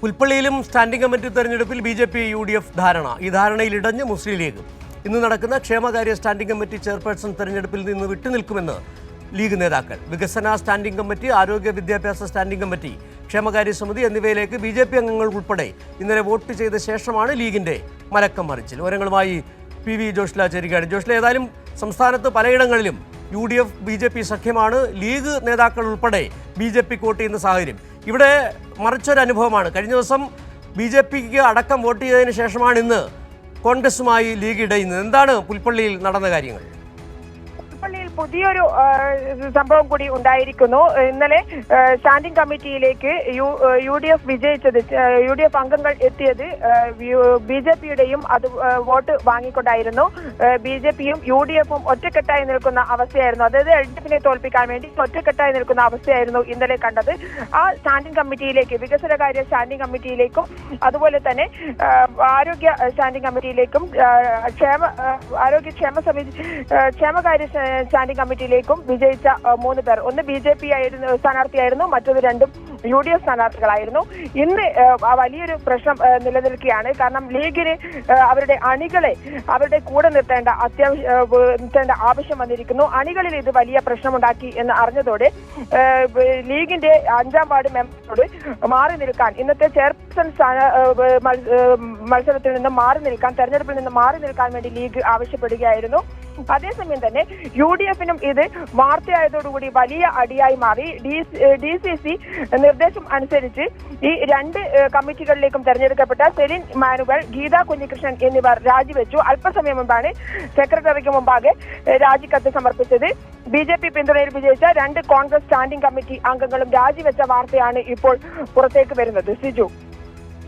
പുൽപ്പള്ളിയിലും standing committee തെരഞ്ഞെടുപ്പിൽ B J P U D F ധാരണ. ഈ ധാരണയിൽ ഇടഞ്ഞ് മുസ്ലിം ലീഗ്. ഇന്ന് നടക്കുന്ന ക്ഷേമകാര്യ സ്റ്റാൻഡിംഗ് കമ്മിറ്റി ചെയർപേഴ്സൺ തെരഞ്ഞെടുപ്പിൽ നിന്ന് വിട്ടുനിൽക്കുമെന്ന് ലീഗ് നേതാക്കൾ. വികസന സ്റ്റാൻഡിംഗ് കമ്മിറ്റി ആരോഗ്യ വിദ്യാഭ്യാസ സ്റ്റാൻഡിംഗ് കമ്മിറ്റി ക്ഷേമകാര്യ സമിതി എന്നിവയിലേക്ക് ബി ജെ പി അംഗങ്ങൾ ഉൾപ്പെടെ ഇന്നലെ വോട്ട് ചെയ്ത ശേഷമാണ് ലീഗിന്റെ മലക്കം മറിച്ചിൽ. വിവരങ്ങളുമായി പി വി ജോഷ്ല ചേരുകയാണ്. ജോഷ്ല ഏതായാലും സംസ്ഥാനത്ത് പലയിടങ്ങളിലും U D F B J P സഖ്യമാണ് league നേതാക്കൾ ഉൾപ്പെടെ ബി ജെ പി വോട്ട് ചെയ്യുന്ന സാഹചര്യം. ഇവിടെ മറിച്ചൊരു അനുഭവമാണ് കഴിഞ്ഞ ദിവസം ബി ജെ പിക്ക് അടക്കം വോട്ട് ചെയ്തതിന് ശേഷമാണ് ഇന്ന് കോൺഗ്രസുമായി ലീഗ് ഇടയുന്നത്. എന്താണ് പുൽപ്പള്ളിയിൽ നടന്ന കാര്യങ്ങൾ? പുതിയൊരു സംഭവം കൂടി ഉണ്ടായിരിക്കുന്നു. ഇന്നലെ സ്റ്റാൻഡിംഗ് കമ്മിറ്റിയിലേക്ക് യു യു ഡി എഫ് വിജയിച്ചത് യു ഡി എഫ് അംഗങ്ങൾ എത്തിയത് ബി ജെ പിയുടെയും അത് വോട്ട് വാങ്ങിക്കൊണ്ടായിരുന്നു. ബി ജെ പിയും യു ഡി എഫും ഒറ്റക്കെട്ടായി നിൽക്കുന്ന അവസ്ഥയായിരുന്നു. അതായത് എൽ ഡി എഫിനെ തോൽപ്പിക്കാൻ വേണ്ടി ഒറ്റക്കെട്ടായി നിൽക്കുന്ന അവസ്ഥയായിരുന്നു ഇന്നലെ കണ്ടത്. ആ സ്റ്റാൻഡിംഗ് കമ്മിറ്റിയിലേക്ക് വികസനകാര്യ സ്റ്റാൻഡിംഗ് കമ്മിറ്റിയിലേക്കും അതുപോലെ തന്നെ ആരോഗ്യ സ്റ്റാൻഡിംഗ് കമ്മിറ്റിയിലേക്കും ക്ഷേമ ആരോഗ്യക്ഷേമ ആരോഗ്യ ക്ഷേമ സമിതി ക്ഷേമകാര്യ സ് സ്റ്റാൻഡിംഗ് കമ്മിറ്റിയിലേക്കും വിജയിച്ച മൂന്ന് പേർ. ഒന്ന് ബി ജെ പി ആയിരുന്നു സ്ഥാനാർത്ഥിയായിരുന്നു മറ്റൊരു രണ്ടും യു ഡി എഫ് സ്ഥാനാർത്ഥികളായിരുന്നു. ഇന്ന് വലിയൊരു പ്രശ്നം നിലനിൽക്കുകയാണ്. കാരണം ലീഗിന് അവരുടെ അണികളെ അവരുടെ കൂടെ നിർത്തേണ്ട അത്യാവശ്യം നിർത്തേണ്ട ആവശ്യം വന്നിരിക്കുന്നു. അണികളിൽ ഇത് വലിയ പ്രശ്നമുണ്ടാക്കി എന്ന് അറിഞ്ഞതോടെ ലീഗിന്റെ അഞ്ചാം വാർഡ് മെമ്പറോട് മാറി നിൽക്കാൻ ഇന്നത്തെ ചെയർപേഴ്സൺ മത്സരത്തിൽ നിന്ന് മാറി നിൽക്കാൻ തെരഞ്ഞെടുപ്പിൽ നിന്ന് മാറി നിൽക്കാൻ വേണ്ടി ലീഗ് ആവശ്യപ്പെടുകയായിരുന്നു. അതേസമയം തന്നെ യു ഡി എഫിനും ഇത് വാർത്തയായതോടുകൂടി വലിയ അടിയായി മാറി. ഡി സി സി നിർദ്ദേശം അനുസരിച്ച് ഈ രണ്ട് കമ്മിറ്റികളിലേക്കും തെരഞ്ഞെടുക്കപ്പെട്ട സെലിൻ മാനുവൽ ഗീത കുഞ്ഞികൃഷ്ണൻ എന്നിവർ രാജിവെച്ചു. അല്പസമയം മുമ്പാണ് സെക്രട്ടറിക്ക് മുമ്പാകെ രാജിക്കത്ത് സമർപ്പിച്ചത് ബി ജെ പി പിന്തുണയിൽ വിജയിച്ച രണ്ട് കോൺഗ്രസ് സ്റ്റാൻഡിംഗ് കമ്മിറ്റി അംഗങ്ങളും രാജിവെച്ച വാർത്തയാണ് ഇപ്പോൾ പുറത്തേക്ക് വരുന്നത്. സിജു.